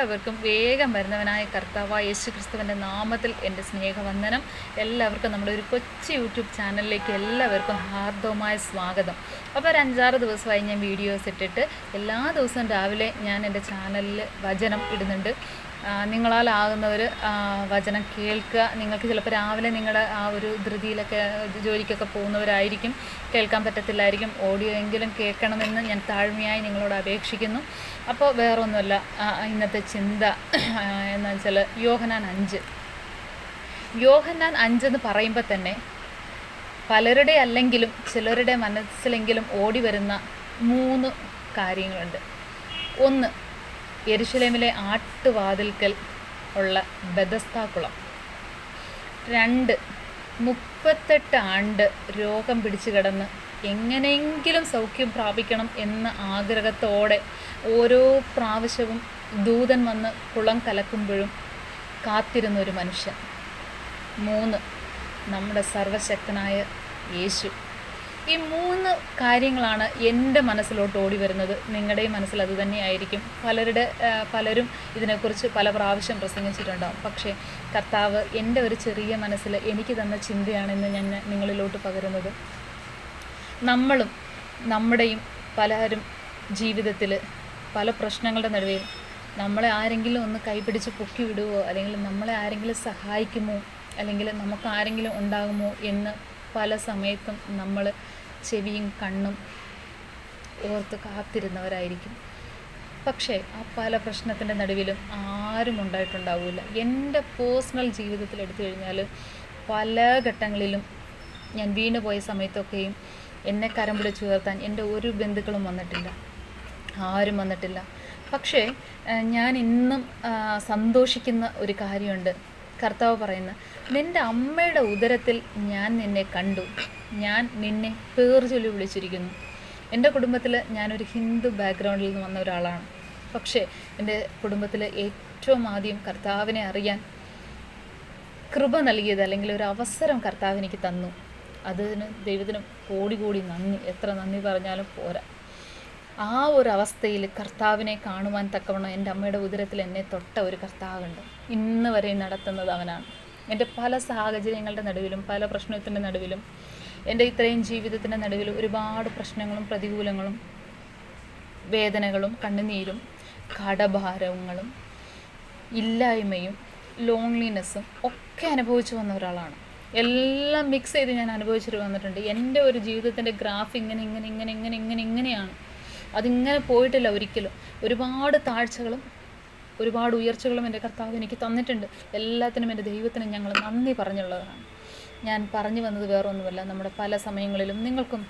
എല്ലാവർക്കും വേഗം വരുന്നവനായ കർത്താവായ യേശു ക്രിസ്തുവിന്റെ നാമത്തിൽ എന്റെ സ്നേഹവന്ദനം. എല്ലാവർക്കും നമ്മുടെ ഒരു കൊച്ചു യൂട്യൂബ് ചാനലിലേക്ക് എല്ലാവർക്കും ഹാർദവമായ സ്വാഗതം. അപ്പോൾ ഒരു അഞ്ചാറ് ദിവസമായി ഞാൻ വീഡിയോസ് ഇട്ടിട്ട് എല്ലാ ദിവസവും രാവിലെ ഞാൻ എന്റെ ചാനലിൽ വചനം ഇടുന്നുണ്ട്. നിങ്ങളാലാകുന്നവർ വചനം കേൾക്കുക. നിങ്ങൾക്ക് ചിലപ്പോൾ രാവിലെ നിങ്ങളുടെ ആ ഒരു ധൃതിയിലൊക്കെ ജോലിക്കൊക്കെ പോകുന്നവരായിരിക്കും. കേൾക്കാൻ പറ്റത്തില്ലായിരിക്കും. ഓഡിയോ എങ്കിലും കേൾക്കണമെന്ന് ഞാൻ താഴ്മയായി നിങ്ങളോട് അപേക്ഷിക്കുന്നു. അപ്പോൾ വേറൊന്നുമല്ല ഇന്നത്തെ ചിന്ത എന്ന് വെച്ചാൽ യോഹനാൻ അഞ്ച്. യോഹന്നാൻ അഞ്ചെന്ന് പറയുമ്പോൾ തന്നെ പലരുടെ അല്ലെങ്കിലും ചിലരുടെ മനസ്സിലെങ്കിലും ഓടി വരുന്ന മൂന്ന് കാര്യങ്ങളുണ്ട്. ഒന്ന് യെരുശലേമിലെ ആട്ടുവാതിൽക്കൽ ഉള്ള ബദസ്താക്കുളം രണ്ട് മുപ്പത്തെട്ട് ആണ്ട് രോഗം പിടിച്ചു കിടന്ന് എങ്ങനെയെങ്കിലും സൗഖ്യം പ്രാപിക്കണം എന്ന ആഗ്രഹത്തോടെ ഓരോ പ്രാവശ്യവും ദൂതൻ വന്ന് കുളം കലക്കുമ്പോഴും കാത്തിരുന്ന ഒരു മനുഷ്യൻ. മൂന്ന് നമ്മുടെ സർവശക്തനായ യേശു. ഈ മൂന്ന് കാര്യങ്ങളാണ് എന്റെ മനസ്സിലോട്ട് ഓടി വരുന്നത്. നിങ്ങളുടെയും മനസ്സിൽ അത് തന്നെയായിരിക്കും. പലരുടെ പലരും ഇതിനെക്കുറിച്ച് പല പ്രാവശ്യം പ്രസംഗിച്ചിട്ടുണ്ടാകും പക്ഷേ കർത്താവ് എന്റെ ഒരു ചെറിയ മനസ്സിൽ എനിക്ക് തന്ന ചിന്തയാണെന്ന് ഞാൻ നിങ്ങളിലോട്ട് പകരുന്നത്. നമ്മളും നമ്മുടെയും പലരും ജീവിതത്തിൽ പല പ്രശ്നങ്ങളുടെ നടുവിൽ നമ്മളെ ആരെങ്കിലും ഒന്ന് കൈപിടിച്ച് പൊക്കി വിടുവോ? അല്ലെങ്കിൽ നമ്മളെ ആരെങ്കിലും സഹായിക്കുമോ? അല്ലെങ്കിൽ നമുക്ക് ആരെങ്കിലും ഉണ്ടാകുമോ? എന്ന് പല സമയത്തും നമ്മൾ ചെവിയും കണ്ണും ഓർത്ത് കാത്തിരുന്നവരായിരിക്കും. പക്ഷേ ആ പല പ്രശ്നത്തിന്റെ നടുവിലും ആരും ഉണ്ടായിട്ടുണ്ടാവില്ല എന്റെ പേഴ്സണൽ ജീവിതത്തിൽ എടുത്തു കഴിഞ്ഞാൽ പല ഘട്ടങ്ങളിലും ഞാൻ വീണു പോയ സമയത്തൊക്കെയും എന്നെ കരം പിടിച്ചു ഉയർത്താൻ എന്റെ ഒരു ബന്ധുക്കളും വന്നിട്ടില്ല. ആരും വന്നിട്ടില്ല. പക്ഷേ ഞാൻ ഇന്നും സന്തോഷിക്കുന്ന ഒരു കാര്യമുണ്ട്. കർത്താവ് പറയുന്ന നിന്റെ അമ്മയുടെ ഉദരത്തിൽ ഞാൻ നിന്നെ കണ്ടു. ഞാൻ നിന്നെ പേർ ചൊല്ലി വിളിച്ചിരിക്കുന്നു. എന്റെ കുടുംബത്തിൽ ഞാനൊരു ഹിന്ദു ബാക്ക്ഗ്രൗണ്ടിൽ നിന്ന് വന്ന ഒരാളാണ്. പക്ഷേ എന്റെ കുടുംബത്തിൽ ഏറ്റവും ആദ്യം കർത്താവിനെ അറിയാൻ കൃപ നൽകിയത് അല്ലെങ്കിൽ ഒരു അവസരം കർത്താവ് എനിക്ക് തന്നു. അതിന് ദൈവത്തിന് കോടി കോടി നന്ദി. എത്ര നന്ദി പറഞ്ഞാലും പോരാ. ആ ഒരു അവസ്ഥയിൽ കർത്താവിനെ കാണുവാൻ തക്കവണ്ണം എന്റെ അമ്മയുടെ ഉദരത്തിൽ എന്നെ തൊട്ട ഒരു കർത്താവുണ്ട്. ഇന്ന് വരെ നടത്തുന്നത് അവനാണ്. എന്റെ പല സാഹചര്യങ്ങളുടെ നടുവിലും പല പ്രശ്നത്തിന്റെ നടുവിലും എന്റെ ഇത്രയും ജീവിതത്തിന്റെ നടുവിൽ ഒരുപാട് പ്രശ്നങ്ങളും പ്രതികൂലങ്ങളും വേദനകളും കണ്ണുനീരും കടഭാരങ്ങളും ഇല്ലായ്മയും ലോൺലിനെസ്സും ഒക്കെ അനുഭവിച്ചു വന്ന ഒരാളാണ്. എല്ലാം മിക്സ് ചെയ്ത് ഞാൻ അനുഭവിച്ചിട്ട് വന്നിട്ടുണ്ട്. എന്റെ ഒരു ജീവിതത്തിന്റെ ഗ്രാഫ് ഇങ്ങനെ ഇങ്ങനെ ഇങ്ങനെ ഇങ്ങനെ ഇങ്ങനെ ഇങ്ങനെയാണ്. അതിങ്ങനെ പോയിട്ടില്ല ഒരിക്കലും. ഒരുപാട് താഴ്ചകളും ഒരുപാട് ഉയർച്ചകളും എന്റെ കർത്താവ് എനിക്ക് തന്നിട്ടുണ്ട്. എല്ലാത്തിനും എന്റെ ദൈവത്തിന് ഞങ്ങൾ നന്ദി പറഞ്ഞുള്ളതാണ്. ഞാൻ പറഞ്ഞു വന്നത് വേറൊന്നുമല്ല. നമ്മുടെ പല സമയങ്ങളിലും നിങ്ങൾക്കും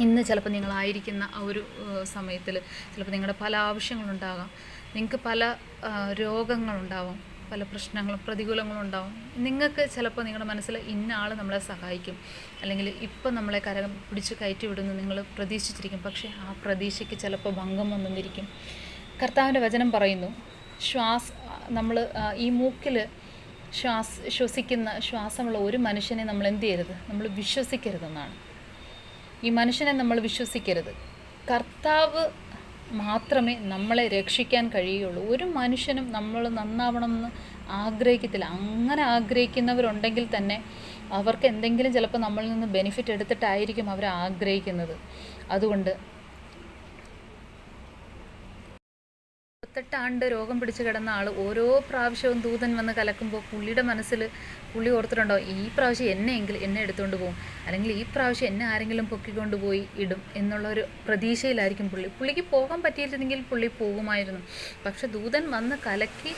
ഇന്ന് ചിലപ്പോൾ നിങ്ങളായിരിക്കുന്ന ആ ഒരു സമയത്തിൽ ചിലപ്പോൾ നിങ്ങളുടെ പല ആവശ്യങ്ങളുണ്ടാകാം. നിങ്ങൾക്ക് പല രോഗങ്ങളുണ്ടാവാം. പല പ്രശ്നങ്ങളും പ്രതികൂലങ്ങളും ഉണ്ടാവും. നിങ്ങൾക്ക് ചിലപ്പോൾ നിങ്ങളുടെ മനസ്സിൽ ഇന്ന ആൾ നമ്മളെ സഹായിക്കും. അല്ലെങ്കിൽ ഇപ്പം നമ്മളെ കരം പിടിച്ച് കയറ്റി വിടുന്നു നിങ്ങൾ പ്രതീക്ഷിച്ചിരിക്കും. പക്ഷേ ആ പ്രതീക്ഷയ്ക്ക് ചിലപ്പോൾ ഭംഗം വന്നിരിക്കും. കർത്താവിന്റെ വചനം പറയുന്നു ശ്വാസ നമ്മൾ ഈ മൂക്കിൽ ശ്വാസ ശ്വസിക്കുന്ന ശ്വാസമുള്ള ഒരു മനുഷ്യനെ നമ്മൾ എന്ത് ചെയ്യരുത്? നമ്മൾ വിശ്വസിക്കരുതെന്നാണ്. ഈ മനുഷ്യനെ നമ്മൾ വിശ്വസിക്കരുത്. കർത്താവ് മാത്രമേ നമ്മളെ രക്ഷിക്കാൻ കഴിയുള്ളൂ. ഒരു മനുഷ്യനും നമ്മൾ നന്നാവണമെന്ന് ആഗ്രഹിക്കത്തില്ല. അങ്ങനെ ആഗ്രഹിക്കുന്നവരുണ്ടെങ്കിൽ തന്നെ അവർക്ക് എന്തെങ്കിലും ചിലപ്പോൾ നമ്മളിൽ നിന്ന് ബെനിഫിറ്റ് എടുത്തിട്ടായിരിക്കും അവർ ആഗ്രഹിക്കുന്നത്. അതുകൊണ്ട് മുപ്പത്തെട്ട് ആണ്ട് രോഗം പിടിച്ച് കിടന്ന ആൾ ഓരോ പ്രാവശ്യവും ദൂതൻ വന്ന് കലക്കുമ്പോൾ പുള്ളിയുടെ മനസ്സിൽ പുള്ളി ഓർത്തിട്ടുണ്ടോ ഈ പ്രാവശ്യം എന്നെ എങ്കിൽ എന്നെ എടുത്തുകൊണ്ട് പോകും അല്ലെങ്കിൽ ഈ പ്രാവശ്യം എന്നെ ആരെങ്കിലും പൊക്കിക്കൊണ്ട് പോയി ഇടും എന്നുള്ള ഒരു പ്രതീക്ഷയിലായിരിക്കും പുള്ളി. പുള്ളിക്ക് പോകാൻ പറ്റിയില്ലെങ്കിൽ പുള്ളി പോകുമായിരുന്നു. പക്ഷെ ദൂതൻ വന്ന് കലക്കി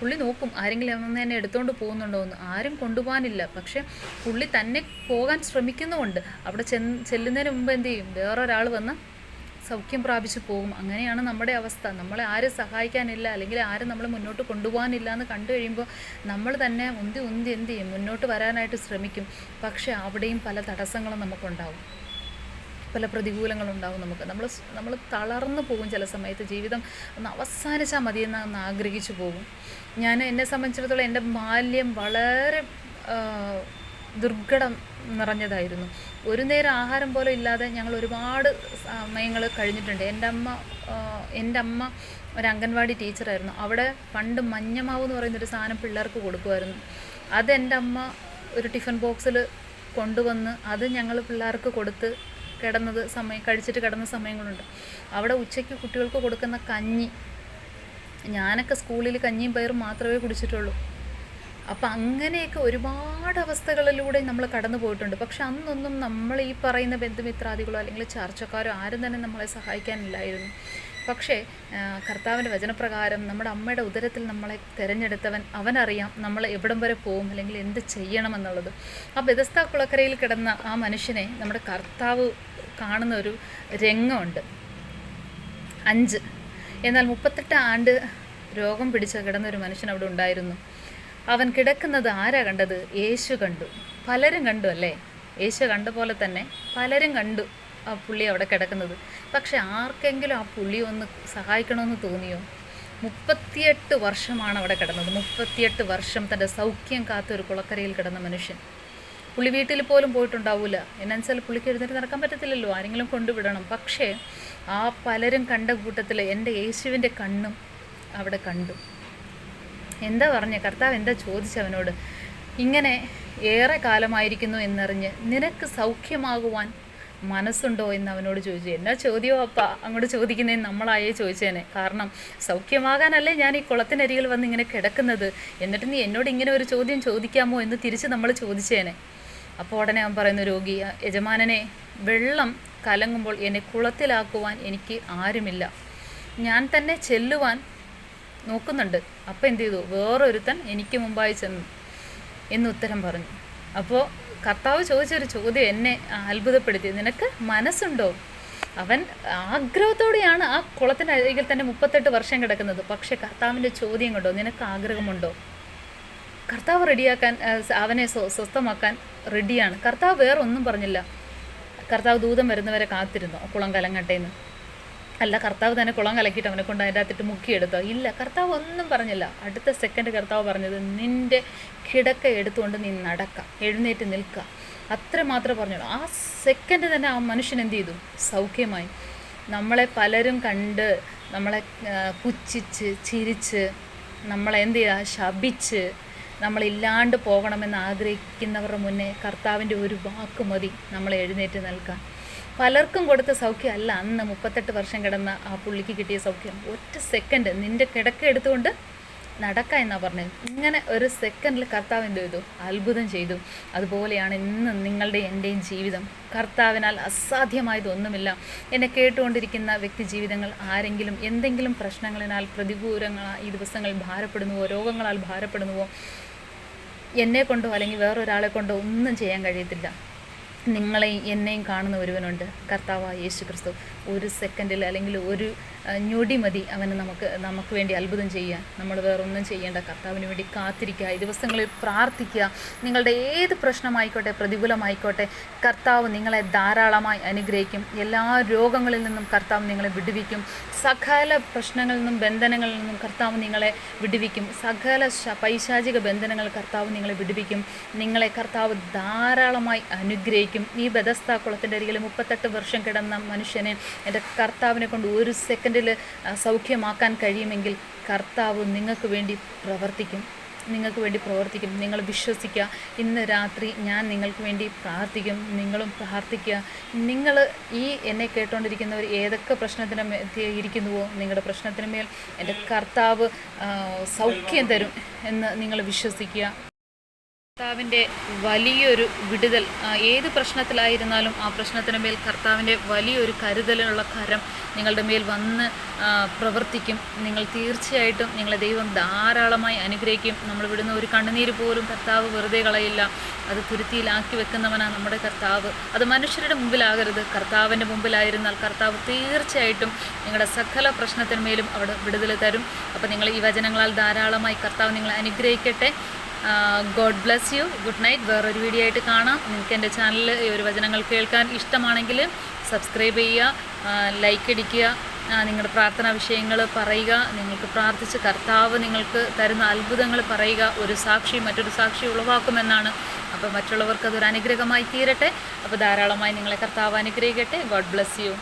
പുള്ളി നോക്കും ആരെങ്കിലും വന്ന് എന്നെ എടുത്തുകൊണ്ട് പോകുന്നുണ്ടോ എന്ന്. ആരും കൊണ്ടുപോകാനില്ല. പക്ഷെ പുള്ളി തന്നെ പോകാൻ ശ്രമിക്കുന്നുമുണ്ട്. അവിടെ ചെന്ന് ചെല്ലുന്നതിന് മുമ്പ് എന്ത് ചെയ്യും? വേറൊരാൾ വന്ന് സൗഖ്യം പ്രാപിച്ചു പോകും. അങ്ങനെയാണ് നമ്മുടെ അവസ്ഥ. നമ്മളെ ആരും സഹായിക്കാനില്ല അല്ലെങ്കിൽ ആരും നമ്മൾ മുന്നോട്ട് കൊണ്ടുപോകാനില്ല എന്ന് കണ്ടു കഴിയുമ്പോൾ നമ്മൾ തന്നെ ഉന്തി ഉന്തി എന്ത് ചെയ്യും? മുന്നോട്ട് വരാനായിട്ട് ശ്രമിക്കും. പക്ഷേ അവിടെയും പല തടസ്സങ്ങളും നമുക്കുണ്ടാവും. പല പ്രതികൂലങ്ങളുണ്ടാവും നമുക്ക്. നമ്മൾ നമ്മൾ തളർന്നു പോകും ചില സമയത്ത്. ജീവിതം ഒന്ന് അവസാനിച്ചാൽ മതിയെന്ന് ഒന്ന് ആഗ്രഹിച്ചു പോകും. ഞാൻ എന്നെ സംബന്ധിച്ചിടത്തോളം എന്റെ ബാല്യം വളരെ ദുർഘടം നിറഞ്ഞതായിരുന്നു. ഒരു നേരം ആഹാരം പോലും ഇല്ലാതെ ഞങ്ങൾ ഒരുപാട് സമയങ്ങൾ കഴിഞ്ഞിട്ടുണ്ട്. എന്റെ അമ്മ എന്റെ അമ്മ ഒരു അംഗൻവാടി ടീച്ചറായിരുന്നു അവിടെ പണ്ട് മഞ്ഞമാവ് എന്ന് പറയുന്നൊരു സാധനം പിള്ളേർക്ക് കൊടുക്കുമായിരുന്നു. അത് എന്റെ അമ്മ ഒരു ടിഫിൻ ബോക്സിൽ കൊണ്ടുവന്ന് അത് ഞങ്ങൾ പിള്ളേർക്ക് കൊടുത്ത് കിടന്നത് സമയം കഴിച്ചിട്ട് കിടന്ന സമയങ്ങളുണ്ട്. അവിടെ ഉച്ചയ്ക്ക് കുട്ടികൾക്ക് കൊടുക്കുന്ന കഞ്ഞി ഞാനൊക്കെ സ്കൂളിൽ കഞ്ഞിയും പയറും മാത്രമേ കുടിച്ചിട്ടുള്ളൂ. അപ്പം അങ്ങനെയൊക്കെ ഒരുപാട് അവസ്ഥകളിലൂടെ നമ്മൾ കടന്നു പോയിട്ടുണ്ട്. പക്ഷെ അന്നൊന്നും നമ്മൾ ഈ പറയുന്ന ബന്ധുമിത്രാദികളോ അല്ലെങ്കിൽ ചർച്ചക്കാരോ ആരും തന്നെ നമ്മളെ സഹായിക്കാനില്ലായിരുന്നു. പക്ഷേ കർത്താവിന്റെ വചനപ്രകാരം നമ്മുടെ അമ്മയുടെ ഉദരത്തിൽ നമ്മളെ തിരഞ്ഞെടുത്തവൻ അവനറിയാം നമ്മൾ എവിടം വരെ പോകും അല്ലെങ്കിൽ എന്ത് ചെയ്യണമെന്നുള്ളത് ആ ബെതസ്ത കുളക്കരയിൽ കിടന്ന ആ മനുഷ്യനെ നമ്മുടെ കർത്താവ് കാണുന്ന ഒരു രംഗമുണ്ട്. അഞ്ച്. എന്നാൽ മുപ്പത്തെട്ട് ആണ്ട് രോഗം പിടിച്ച് കിടന്ന ഒരു മനുഷ്യൻ അവിടെ ഉണ്ടായിരുന്നു. അവൻ കിടക്കുന്നത് ആരാ കണ്ടത്? യേശു കണ്ടു. പലരും കണ്ടു അല്ലേ? യേശു കണ്ട പോലെ തന്നെ പലരും കണ്ടു ആ പുള്ളി അവിടെ കിടക്കുന്നത്. പക്ഷെ ആർക്കെങ്കിലും ആ പുള്ളി ഒന്ന് സഹായിക്കണമെന്ന് തോന്നിയോ? മുപ്പത്തിയെട്ട് വർഷമാണ് അവിടെ കിടന്നത്. മുപ്പത്തിയെട്ട് വർഷം തന്റെ സൗഖ്യം കാത്ത ഒരു കുളക്കരയിൽ കിടന്ന മനുഷ്യൻ. പുള്ളി വീട്ടിൽ പോലും പോയിട്ടുണ്ടാവില്ല എന്നുവെച്ചാൽ പുള്ളിക്ക് എഴുന്നേറ്റ് നടക്കാൻ പറ്റത്തില്ലല്ലോ. ആരെങ്കിലും കൊണ്ടുവിടണം. പക്ഷേ ആ പലരും കണ്ട കൂട്ടത്തിൽ എന്റെ യേശുവിന്റെ കണ്ണും അവിടെ കണ്ടു. എന്താ പറഞ്ഞ? കർത്താവ് എന്താ ചോദിച്ചവനോട്? ഇങ്ങനെ ഏറെ കാലമായിരിക്കുന്നു എന്നറിഞ്ഞ് നിനക്ക് സൗഖ്യമാകുവാൻ മനസ്സുണ്ടോ എന്ന് അവനോട് ചോദിച്ചു. എന്നാ ചോദ്യമോ അപ്പ? അങ്ങോട്ട് ചോദിക്കുന്നതിന് നമ്മളായേ ചോദിച്ചേനെ. കാരണം സൗഖ്യമാകാനല്ലേ ഞാൻ ഈ കുളത്തിനരികിൽ വന്ന് ഇങ്ങനെ കിടക്കുന്നത്. എന്നിട്ട് നീ എന്നോട് ഇങ്ങനെ ഒരു ചോദ്യം ചോദിക്കാമോ എന്ന് തിരിച്ച് നമ്മൾ ചോദിച്ചേനെ. അപ്പോൾ ഉടനെ അവൻ പറയുന്ന രോഗി യജമാനനെ വെള്ളം കലങ്ങുമ്പോൾ എന്നെ കുളത്തിലാക്കുവാൻ എനിക്ക് ആരുമില്ല. ഞാൻ തന്നെ ചെല്ലുവാൻ നോക്കുന്നുണ്ട്. അപ്പം എന്ത് ചെയ്തു? വേറൊരുത്തൻ എനിക്ക് മുമ്പായി ചെന്നു എന്ന് ഉത്തരം പറഞ്ഞു. അപ്പോൾ കർത്താവ് ചോദിച്ചൊരു ചോദ്യം എന്നെ അത്ഭുതപ്പെടുത്തി. നിനക്ക് മനസ്സുണ്ടോ? അവൻ ആഗ്രഹത്തോടെയാണ് ആ കുളത്തിന്റെ അരികിൽ തന്നെ മുപ്പത്തെട്ട് വർഷം കിടക്കുന്നത്. പക്ഷേ കർത്താവിന്റെ ചോദ്യം കണ്ടോ? നിനക്ക് ആഗ്രഹമുണ്ടോ? കർത്താവ് റെഡിയാക്കാൻ അവനെ സ്വ- സ്വസ്ഥമാക്കാൻ റെഡിയാണ്. കർത്താവ് വേറെ ഒന്നും പറഞ്ഞില്ല. കർത്താവ് ദൂതം വരുന്നവരെ കാത്തിരുന്നു. കുളം കലങ്ങട്ടേന്ന് അല്ല കർത്താവ് തന്നെ കുളം കലക്കിയിട്ട് അവനെ കൊണ്ട് അതിന്റെ അകത്തിട്ട് മുക്കിയെടുത്തോ? ഇല്ല കർത്താവ് ഒന്നും പറഞ്ഞില്ല. അടുത്ത സെക്കൻഡ് കർത്താവ് പറഞ്ഞത് നിന്റെ കിടക്ക എടുത്തുകൊണ്ട് നീ നടക്കാം എഴുന്നേറ്റ് നിൽക്കുക അത്ര മാത്രമേ പറഞ്ഞുള്ളൂ ആ സെക്കൻഡ് തന്നെ ആ മനുഷ്യൻ എന്ത് ചെയ്തു? സൗഖ്യമായി. നമ്മളെ പലരും കണ്ട് നമ്മളെ പുച്ഛിച്ച് ചിരിച്ച് നമ്മളെ എന്ത് ചെയ്യുക ശപിച്ച് നമ്മളില്ലാണ്ട് പോകണമെന്ന് ആഗ്രഹിക്കുന്നവരുടെ മുന്നേ കർത്താവിന്റെ ഒരു വാക്ക് മതി നമ്മളെ എഴുന്നേറ്റ് നിൽക്കാൻ പലർക്കും കൊടുത്ത സൗഖ്യമല്ല അന്ന് മുപ്പത്തെട്ട് വർഷം കിടന്ന ആ പുള്ളിക്ക് കിട്ടിയ സൗഖ്യം. ഒറ്റ സെക്കൻഡ് നിന്റെ കിടക്ക എടുത്തുകൊണ്ട് നടക്ക എന്നാ പറഞ്ഞത് ഇങ്ങനെ ഒരു സെക്കൻഡിൽ കർത്താവ് എന്ത് ചെയ്തു? അത്ഭുതം ചെയ്തു. അതുപോലെയാണ് ഇന്ന് നിങ്ങളുടെ എന്റെയും ജീവിതം. കർത്താവിനാൽ അസാധ്യമായതൊന്നുമില്ല. എന്നെ കേട്ടുകൊണ്ടിരിക്കുന്ന വ്യക്തി ജീവിതങ്ങൾ ആരെങ്കിലും എന്തെങ്കിലും പ്രശ്നങ്ങളിനാൽ പ്രതികൂലങ്ങളാൽ ഈ ദിവസങ്ങൾ ഭാരപ്പെടുന്നുവോ? രോഗങ്ങളാൽ ഭാരപ്പെടുന്നുവോ? എന്നെ കൊണ്ടോ അല്ലെങ്കിൽ വേറൊരാളെ കൊണ്ടോ ഒന്നും ചെയ്യാൻ കഴിയത്തില്ല. നിങ്ങളെയും എന്നെയും കാണുന്ന ഒരുവനുണ്ട്. കർത്താവായ യേശു ക്രിസ്തു ഒരു സെക്കൻഡിൽ അല്ലെങ്കിൽ ഒരു ഞൊടി മതി അവന് നമുക്ക് നമുക്ക് വേണ്ടി അത്ഭുതം ചെയ്യാൻ. നമ്മൾ വേറൊന്നും ചെയ്യേണ്ട. കർത്താവിന് വേണ്ടി കാത്തിരിക്കുക. ഈ ദിവസങ്ങളിൽ പ്രാർത്ഥിക്കുക. നിങ്ങളുടെ ഏത് പ്രശ്നമായിക്കോട്ടെ പ്രതികൂലമായിക്കോട്ടെ കർത്താവ് നിങ്ങളെ ധാരാളമായി അനുഗ്രഹിക്കും. എല്ലാ രോഗങ്ങളിൽ നിന്നും കർത്താവ് നിങ്ങളെ വിടുവിക്കും. സകല പ്രശ്നങ്ങളിൽ നിന്നും ബന്ധനങ്ങളിൽ നിന്നും കർത്താവ് നിങ്ങളെ വിടുവിക്കും. സകല പൈശാചിക ബന്ധനങ്ങൾ കർത്താവ് നിങ്ങളെ വിടുവിക്കും. നിങ്ങളെ കർത്താവ് ധാരാളമായി അനുഗ്രഹിക്കും. ഈ ബദസ്ത കുളത്തിന്റെ അരികിൽ മുപ്പത്തെട്ട് വർഷം കിടന്ന മനുഷ്യനെ എന്റെ കർത്താവിനെ കൊണ്ട് ഒരു സെക്കൻഡിൽ സൗഖ്യമാക്കാൻ കഴിയുമെങ്കിൽ കർത്താവ് നിങ്ങൾക്ക് വേണ്ടി പ്രവർത്തിക്കും. നിങ്ങൾക്ക് വേണ്ടി പ്രവർത്തിക്കും. നിങ്ങൾ വിശ്വസിക്കുക. ഇന്ന് രാത്രി ഞാൻ നിങ്ങൾക്ക് വേണ്ടി പ്രാർത്ഥിക്കും. നിങ്ങളും പ്രാർത്ഥിക്കുക. നിങ്ങൾ ഈ എന്നെ കേട്ടുകൊണ്ടിരിക്കുന്നവർ ഏതൊക്കെ പ്രശ്നത്തിന് ഇരിക്കുന്നുവോ നിങ്ങളുടെ പ്രശ്നത്തിന് മേൽ എന്റെ കർത്താവ് സൗഖ്യം തരും എന്ന് നിങ്ങൾ വിശ്വസിക്കുക. കർത്താവിന്റെ വലിയൊരു വിടുതൽ ഏത് പ്രശ്നത്തിലായിരുന്നാലും ആ പ്രശ്നത്തിന് മേൽ കർത്താവിന്റെ വലിയൊരു കരുതലുള്ള കരം നിങ്ങളുടെ മേൽ വന്ന് പ്രവർത്തിക്കും. നിങ്ങൾ തീർച്ചയായിട്ടും നിങ്ങളെ ദൈവം ധാരാളമായി അനുഗ്രഹിക്കും. നമ്മൾ വിടുന്ന ഒരു കണ്ണുനീര് പോലും കർത്താവ് വെറുതെ കളയില്ല. അത് തുരുത്തിയിലാക്കി വെക്കുന്നവനാണ് നമ്മുടെ കർത്താവ്. അത് മനുഷ്യരുടെ മുമ്പിലാകരുത്. കർത്താവിന്റെ മുമ്പിലായിരുന്നാൽ കർത്താവ് തീർച്ചയായിട്ടും നിങ്ങളുടെ സകല പ്രശ്നത്തിന്മേലും അവിടെ വിടുതൽ തരും. അപ്പോൾ നിങ്ങൾ ഈ വചനങ്ങളാൽ ധാരാളമായി കർത്താവ് നിങ്ങളെ അനുഗ്രഹിക്കട്ടെ. God bless you good night വേറൊരു വീഡിയോ ആയിട്ട് കാണാം. നിങ്ങൾക്ക് എന്റെ ചാനലിൽ ഈ ഒരു വചനങ്ങൾ കേൾക്കാൻ ഇഷ്ടമാണെങ്കിൽ സബ്സ്ക്രൈബ് ചെയ്യുക ലൈക്ക് അടിക്കുക നിങ്ങളുടെ പ്രാർത്ഥനാ വിഷയങ്ങൾ പറയുക നിങ്ങൾക്ക് പ്രാർത്ഥിച്ച് കർത്താവ് നിങ്ങൾക്ക് തരുന്ന അത്ഭുതങ്ങൾ പറയുക ഒരു സാക്ഷി മറ്റൊരു സാക്ഷി ഉളവാക്കുമെന്നാണ്. അപ്പോൾ മറ്റുള്ളവർക്ക് അതൊരു അനുഗ്രഹമായി തീരട്ടെ. അപ്പോൾ ധാരാളമായി നിങ്ങളെ കർത്താവ് അനുഗ്രഹിക്കട്ടെ. God bless U